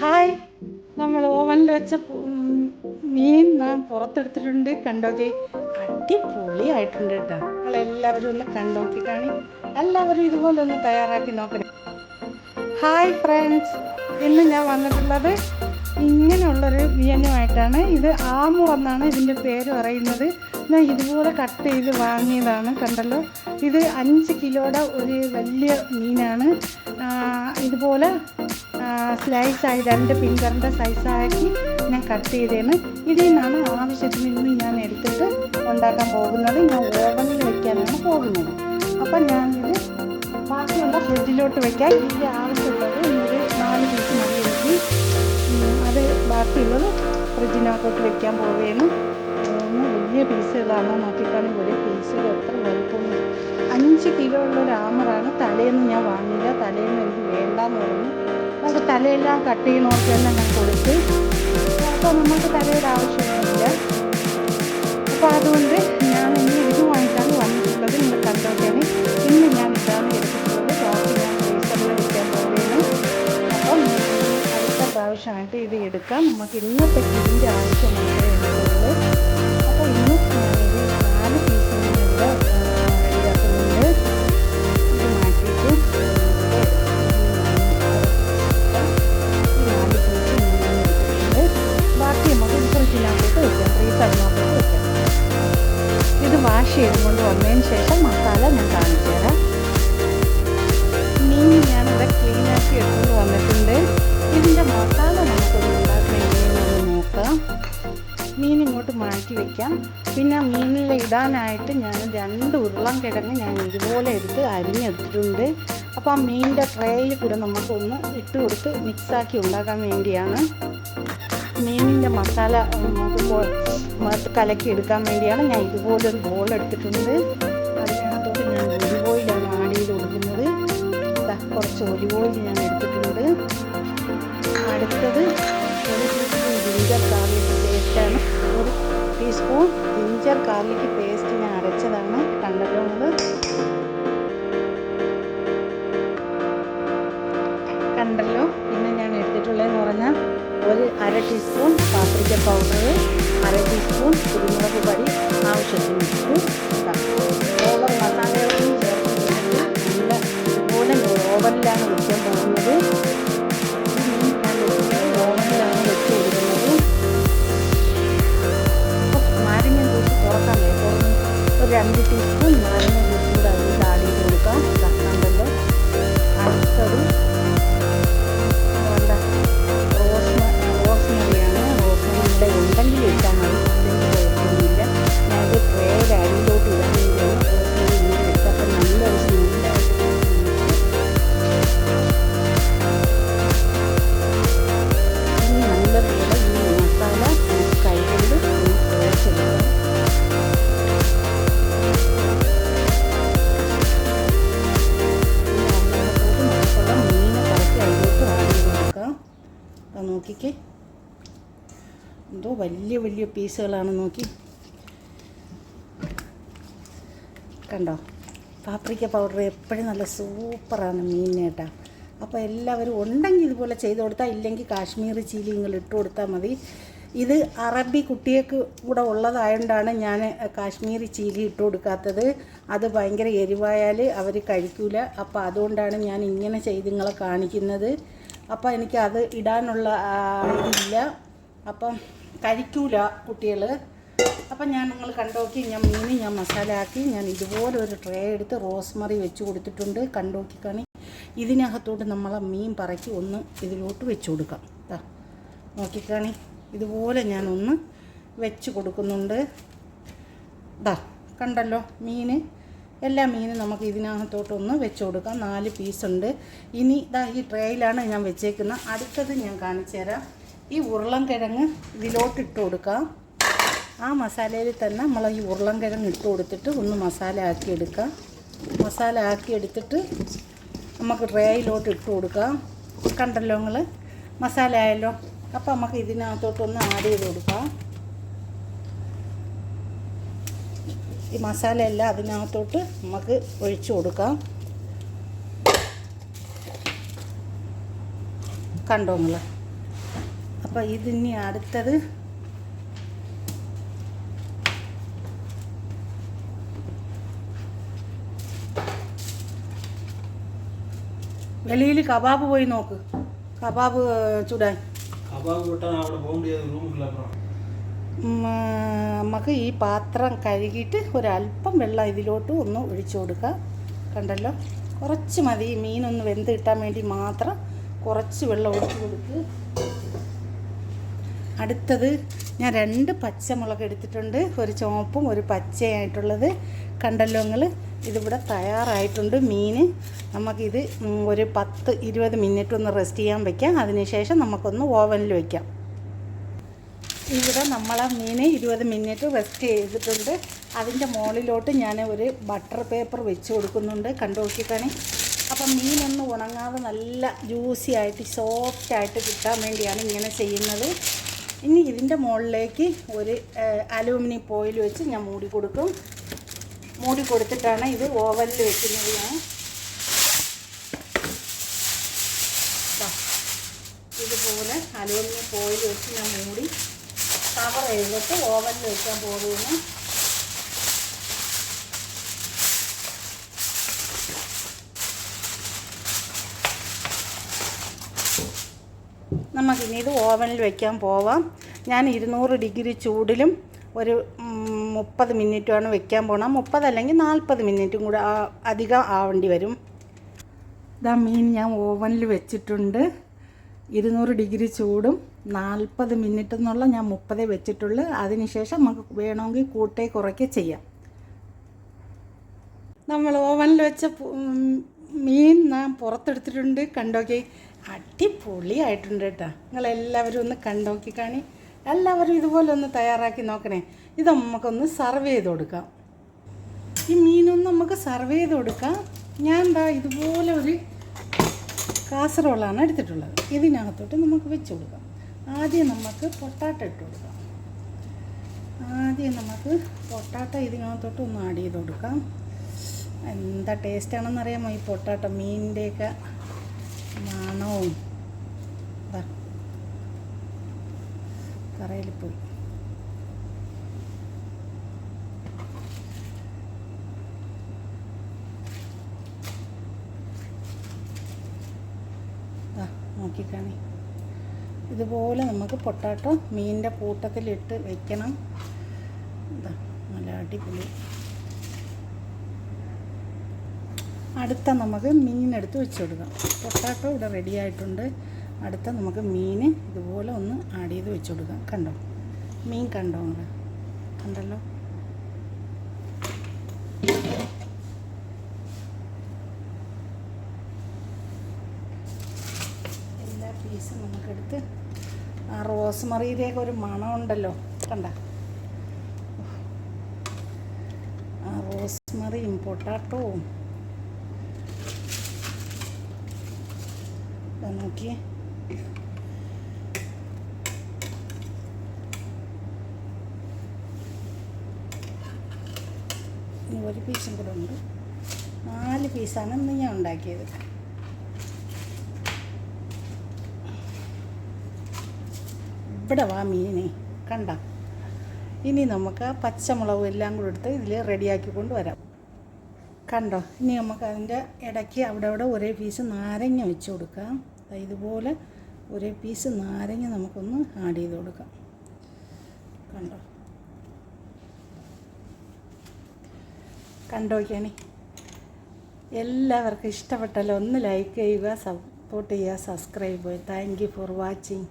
Hi. നമ്മൾ ഓവനിൽ വെച്ച മീൻ ഞാൻ പുറത്തെടുത്തിട്ടുണ്ട്. കണ്ടോക്കി അടിപൊളിയായിട്ടുണ്ട് കേട്ടോ. നമ്മൾ എല്ലാവരും ഒന്ന് കണ്ടോക്കി കാണി. എല്ലാവരും ഇതുപോലെ ഒന്ന് തയ്യാറാക്കി നോക്കണം. Hi friends. ഇന്ന് ഞാൻ വന്നിട്ടുള്ളത് ഇങ്ങനെയുള്ളൊരു മീനുമായിട്ടാണ്. ഇത് ആമു എന്നാണ് ഇതിന്റെ പേര് പറയുന്നത്. ഞാൻ ഇതുപോലെ കട്ട് ചെയ്ത് വാങ്ങിയതാണ് കണ്ടല്ലോ. ഇത് അഞ്ച് കിലോയുടെ ഒരു വലിയ മീനാണ്. ഇതുപോലെ സ്ലൈസായി രണ്ട് ഫിംഗറിന്റെ സൈസാക്കി ഞാൻ കട്ട് ചെയ്തേന്ന്. ഇതിൽ നിന്നാണ് ആവശ്യത്തിന് നിന്ന് ഞാൻ എടുത്തിട്ട് ഉണ്ടാക്കാൻ പോകുന്നത്. ഞാൻ ഓവനിൽ വെക്കാനാണ് പോകുന്നത്. അപ്പം ഞാനിത് ബാക്കിയുള്ള ഫ്രിഡ്ജിലോട്ട് വെക്കാൻ ഇതിന്റെ ആവശ്യമുള്ളത് ഇതിൽ നാല് പീസ് മതി എനിക്ക്. അത് ബാക്കിയുള്ളത് ഫ്രിഡ്ജിനകത്തോട്ട് വെക്കാൻ പോവുകയാണ് മൂന്ന് വലിയ പീസുകളാണ് നോക്കിക്കാണെങ്കിൽ ഒരേ പീസുകൾ എത്ര വലുപ്പം അഞ്ച് കിലോ ഉള്ള ഒരു ആമറാണ് തലേന്ന് ഞാൻ വാങ്ങിയില്ല. തലേന്ന് എനിക്ക് വേണ്ടാന്ന് പറഞ്ഞു. നമുക്ക് തലയെല്ലാം കട്ട് ചെയ്യണവർക്കെല്ലാം ഞാൻ കൊടുത്ത്. അപ്പോൾ നമുക്ക് തലയുടെ ആവശ്യമൊന്നുമില്ല അപ്പോൾ അതുകൊണ്ട് ഞാൻ ഇന്ന് ഇതുമായിട്ടാണ് വന്നിട്ടുള്ളത്. നിങ്ങൾ കണ്ടോക്കാണ് ഇന്ന് ഞാൻ ഇതാണ് എടുത്തിട്ടുള്ളത്. ബാക്കി ഞാൻ ഫ്രീസറിൽ വയ്ക്കാൻ പോവുകയാണ്. അപ്പം അടുത്ത പ്രാവശ്യമായിട്ട് ഇത് എടുക്കാം. നമുക്ക് ഇന്നത്തെ ഇതിന്റെ ആവശ്യം മാത്രമേ അപ്പോൾ ഇന്ന് നാല് പീസിന് വന്നതിന് ശേഷം മസാല ഞാൻ കാണിച്ചു തരാം മീൻ ഞാനിവിടെ ക്ലീൻ ആക്കി എടുത്തുകൊണ്ട് വന്നിട്ടുണ്ട്. ഇതിന്റെ മസാല മീൻ ഇങ്ങോട്ട് മാറ്റി വെക്കാം. പിന്നെ മീനിൽ ഇടാനായിട്ട് ഞാൻ രണ്ട് ഉരുളം കിഴങ്ങ് ഞാൻ ഇതുപോലെ എടുത്ത് അരിഞ്ഞെടുത്തിട്ടുണ്ട്. അപ്പോൾ ആ മീനിന്റെ ട്രേയിൽ കൂടെ നമുക്കൊന്ന് ഇട്ട് കൊടുത്ത് മിക്സാക്കി ഉണ്ടാക്കാൻ വേണ്ടിയാണ്. മീനിന്റെ മസാല അത് കലക്കി എടുക്കാൻ വേണ്ടിയാണ് ഞാൻ ഇതുപോലൊരു ബോൾ എടുത്തിട്ടുണ്ട്. അതിനകത്തോട്ട് ഞാൻ ഒലിവ് ഓയിലാണ് ആഡ് ചെയ്ത് കൊടുക്കുന്നത്. കുറച്ച് ഒലിവ് ഓയിൽ ഞാൻ എടുത്തിട്ടുണ്ട്. അടുത്തത് ജിഞ്ചർ ഗാർലിക് പേസ്റ്റാണ് ഒരു ടീസ്പൂൺ ജിഞ്ചർ ഗാർലിക് പേസ്റ്റ് ഞാൻ അരച്ചതാണ്. കണ്ടല്ലോ ഇതുപോലെ ഓവനിലാണ് വെക്കാൻ പോകുന്നത് വലിയ പീസുകളാണ് നോക്കി. കണ്ടോ? പാപ്രിക്ക പൗഡർ എപ്പോഴും നല്ല സൂപ്പറാണ് മീൻ കേട്ടോ അപ്പോൾ എല്ലാവരും ഉണ്ടെങ്കിൽ ഇതുപോലെ ചെയ്ത് കൊടുത്താൽ ഇല്ലെങ്കിൽ കാശ്മീരി ചീലി നിങ്ങൾ ഇട്ട് കൊടുത്താൽ മതി. ഇത് അറബി കുട്ടികൾക്ക് കൂടെ ഉള്ളതായതുകൊണ്ടാണ് ഞാൻ കാശ്മീരി ചീലി ഇട്ട് കൊടുക്കാത്തത്. അത് ഭയങ്കര എരിവായാൽ അവർ കഴിക്കൂല. അപ്പോൾ അതുകൊണ്ടാണ് ഞാൻ ഇങ്ങനെ ചെയ്ത് നിങ്ങളെ കാണിക്കുന്നത്. അപ്പോൾ എനിക്ക് അത് ഇടാനുള്ള ഇതില്ല. അപ്പം കഴിക്കൂല കുട്ടികൾ അപ്പം ഞാൻ നിങ്ങൾ കണ്ടോക്കി ഞാൻ മീൻ ഞാൻ മസാല ആക്കി ഞാൻ ഇതുപോലെ ഒരു ട്രേ എടുത്ത് റോസ്മറി വെച്ച് കൊടുത്തിട്ടുണ്ട്. കണ്ടോക്കി കണി. ഇതിനകത്തോട്ട് നമ്മളെ മീൻ പറക്കി ഒന്ന് ഇതിലോട്ട് വെച്ച് കൊടുക്കാം. ദാ നോക്കിക്കാണി ഇതുപോലെ ഞാനൊന്ന് വെച്ച് കൊടുക്കുന്നുണ്ട്. ദാ കണ്ടല്ലോ മീൻ എല്ലാ മീനും നമുക്ക് ഇതിനകത്തോട്ടൊന്ന് വെച്ച് കൊടുക്കാം. നാല് പീസുണ്ട് ഇനി ഇതാ ഈ ട്രേയിലാണ് ഞാൻ വെച്ചേക്കുന്നത്. അടുത്തത് ഞാൻ കാണിച്ചു തരാം ഈ ഉരുളൻ കിഴങ്ങ് ഇതിലോട്ട് ഇട്ട് കൊടുക്കാം. ആ മസാലയിൽ തന്നെ നമ്മൾ ഈ ഉരുളൻ കിഴങ്ങ് ഇട്ട് കൊടുത്തിട്ട് ഒന്ന് മസാല ആക്കി എടുക്കാം. മസാല ആക്കി എടുത്തിട്ട് നമുക്ക് ട്രേയിലോട്ട് ഇട്ട് കൊടുക്കാം. കണ്ടല്ലോ നിങ്ങൾ മസാല ആയല്ലോ. അപ്പോൾ നമുക്ക് ഇതിനകത്തോട്ടൊന്ന് ആഡ് ചെയ്ത് കൊടുക്കാം. ഈ മസാല എല്ലാം അതിനകത്തോട്ട് നമുക്ക് ഒഴിച്ചു കൊടുക്കാം. കണ്ടോ നിങ്ങൾ അപ്പോൾ ഇതിനി അടുത്തത് വെളിയിൽ കബാബ് പോയി നോക്ക്. കബാബ് ചുടാൻ. നമുക്ക് ഈ പാത്രം കഴുകിയിട്ട് ഒരല്പം വെള്ളം ഇതിലോട്ട് ഒന്ന് ഒഴിച്ചു കൊടുക്കുക കണ്ടല്ലോ? കുറച്ച് മതി. മീനൊന്ന് വെന്ത് കിട്ടാൻ വേണ്ടി മാത്രം കുറച്ച് വെള്ളം ഒഴിച്ചു കൊടുക്കുക അടുത്തത് ഞാൻ രണ്ട് പച്ചമുളക് എടുത്തിട്ടുണ്ട്. ഒരു ചുവപ്പും ഒരു പച്ചയായിട്ടുള്ളത്. കണ്ടല്ലോ നിങ്ങൾ ഇതിവിടെ തയ്യാറായിട്ടുണ്ട് മീൻ നമുക്കിത് ഒരു പത്ത് ഇരുപത് മിനിറ്റ് ഒന്ന് റെസ്റ്റ് ചെയ്യാൻ വെക്കാം. അതിനുശേഷം നമുക്കൊന്ന് ഓവനിൽ വയ്ക്കാം ഇവിടെ നമ്മളാ മീൻ ഇരുപത് മിനിറ്റ് റെസ്റ്റ് ചെയ്തിട്ടുണ്ട്. അതിന്റെ മുകളിലോട്ട് ഞാൻ ഒരു ബട്ടർ പേപ്പർ വെച്ച് കൊടുക്കുന്നുണ്ട്. കണ്ടു നോക്കിക്കാണി. അപ്പം മീനൊന്നും ഉണങ്ങാതെ നല്ല ജ്യൂസി ആയിട്ട് സോഫ്റ്റ് ആയിട്ട് കിട്ടാൻ വേണ്ടിയാണ് ഇങ്ങനെ ചെയ്യുന്നത്. ഇനി ഇതിന്റെ മുകളിലേക്ക് ഒരു അലൂമിനിയം ഫോയിൽ വെച്ച് ഞാൻ മൂടി കൊടുക്കും. മൂടി കൊടുത്തിട്ടാണ് ഇത് ഓവനിൽ വെക്കുന്നത് ഞാൻ. ഇതുപോലെ അലൂമിനിയം ഫോയിൽ വെച്ച് ഞാൻ മൂടി കവർ ചെയ്തിട്ട് ഓവനിൽ വെക്കാൻ പോകുന്നു. നമുക്കിനി ഇത് ഓവനിൽ വെക്കാൻ പോവാം. ഞാൻ ഇരുന്നൂറ് ഡിഗ്രി ചൂടിലും ഒരു മുപ്പത് മിനിറ്റുമാണ് വെക്കാൻ പോകണം മുപ്പത് അല്ലെങ്കിൽ നാൽപ്പത് മിനിറ്റും കൂടെ അധികം ആവേണ്ടി വരും. ഇതാ മീൻ ഞാൻ ഓവനിൽ വെച്ചിട്ടുണ്ട്. ഇരുന്നൂറ് ഡിഗ്രി ചൂടും നാൽപ്പത് മിനിറ്റ് എന്നുള്ള ഞാൻ മുപ്പതേ വെച്ചിട്ടുള്ളൂ. അതിനുശേഷം നമുക്ക് വേണമെങ്കിൽ കൂട്ടേ കുറയ്ക്കുക ചെയ്യാം. നമ്മൾ ഓവനിൽ വെച്ച മീൻ ഞാൻ പുറത്തെടുത്തിട്ടുണ്ട്. കണ്ടോക്കി? അടിപൊളിയായിട്ടുണ്ട് കേട്ടോ. നിങ്ങളെല്ലാവരും ഒന്ന് കണ്ടോക്കി കാണി. എല്ലാവരും ഇതുപോലെ ഒന്ന് തയ്യാറാക്കി നോക്കണേ. ഇത് നമുക്കൊന്ന് സർവ് ചെയ്ത് കൊടുക്കാം. ഈ മീനൊന്ന് നമുക്ക് സർവ് ചെയ്ത് കൊടുക്കാം. ഞാൻ എന്താ ഇതുപോലെ ഒരു കാസറോളാണ് എടുത്തിട്ടുള്ളത്. ഇതിനകത്തോട്ട് നമുക്ക് വെച്ച് കൊടുക്കാം. ആദ്യം നമുക്ക് പൊട്ടാട്ട ഇട്ട് കൊടുക്കാം. ആദ്യം നമുക്ക് പൊട്ടാട്ട ഇതിനകത്തോട്ട് ഒന്ന് ആഡ് ചെയ്ത് കൊടുക്കാം. എന്താ ടേസ്റ്റ് ആണെന്നറിയാമോ ഈ പൊട്ടാട്ട മീനിന്റെയൊക്കെ മണവും. കറയിൽ പോയി നോക്കിക്കാണി. ഇതുപോലെ നമുക്ക് പൊട്ടാട്ടോ മീനിന്റെ കൂട്ടത്തിലിട്ട് വെക്കണം. നല്ല അടിപൊളി. അടുത്ത നമുക്ക് മീനെടുത്ത് വെച്ച് കൊടുക്കാം. പൊട്ടാട്ടോ ഇവിടെ റെഡി ആയിട്ടുണ്ട്. അടുത്ത നമുക്ക് മീൻ ഇതുപോലെ ഒന്ന് ആഡ് ചെയ്ത് വെച്ച് കൊടുക്കാം. കണ്ടോ? മീൻ കണ്ടോ കണ്ടല്ലോ? എല്ലാ പീസും നമുക്കെടുത്ത് ആ റോസ്മറിയിലേക്ക് ഒരു മണമുണ്ടല്ലോ. കണ്ട? ആ റോസ്മറിയും പൊട്ടാറ്റോവും നോക്കിയേ ഒരു പീസും കൂടെ ഉണ്ട്. നാല് പീസാണ് ഇന്ന് ഞാൻ ഉണ്ടാക്കിയത്. ഇവിടെ വാ മീനെ കണ്ട. ഇനി നമുക്ക് പച്ചമുളകും എല്ലാം കൂടെ എടുത്ത് ഇതിൽ റെഡിയാക്കി കൊണ്ട് വരാം കണ്ടോ? ഇനി നമുക്ക് അതിന്റെ ഇടയ്ക്ക് അവിടെ അവിടെ ഒരേ പീസ് നാരങ്ങ വെച്ച് കൊടുക്കാം. ഇതുപോലെ ഒരേ പീസ് നാരങ്ങ നമുക്കൊന്ന് ആഡ് ചെയ്ത് കൊടുക്കാം. കണ്ടോ? കണ്ടോക്കാണി എല്ലാവർക്കും ഇഷ്ടപ്പെട്ടല്ലോ. ഒന്ന് ലൈക്ക് ചെയ്യുക സപ്പോർട്ട് ചെയ്യുക സബ്സ്ക്രൈബ് ചെയ്യുക. Thank you for watching